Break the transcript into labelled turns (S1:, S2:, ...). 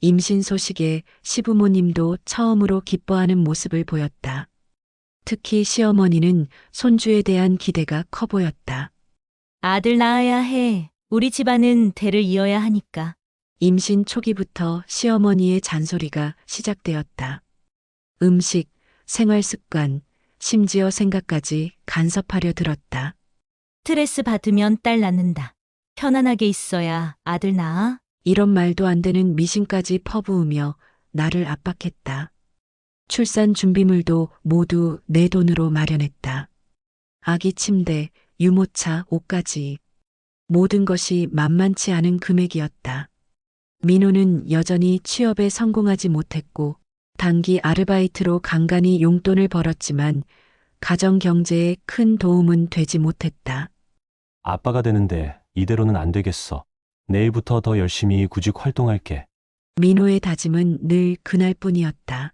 S1: 임신 소식에 시부모님도 처음으로 기뻐하는 모습을 보였다. 특히 시어머니는 손주에 대한 기대가 커 보였다.
S2: 아들 낳아야 해. 우리 집안은 대를 이어야 하니까.
S1: 임신 초기부터 시어머니의 잔소리가 시작되었다. 음식, 생활 습관, 심지어 생각까지 간섭하려 들었다.
S2: 스트레스 받으면 딸 낳는다. 편안하게 있어야 아들 낳아.
S1: 이런 말도 안 되는 미신까지 퍼부으며 나를 압박했다. 출산 준비물도 모두 내 돈으로 마련했다. 아기 침대, 유모차, 옷까지. 모든 것이 만만치 않은 금액이었다. 민호는 여전히 취업에 성공하지 못했고, 단기 아르바이트로 간간히 용돈을 벌었지만, 가정 경제에 큰 도움은 되지 못했다.
S3: 아빠가 되는데 이대로는 안 되겠어. 내일부터 더 열심히 구직 활동할게.
S1: 민호의 다짐은 늘 그날뿐이었다.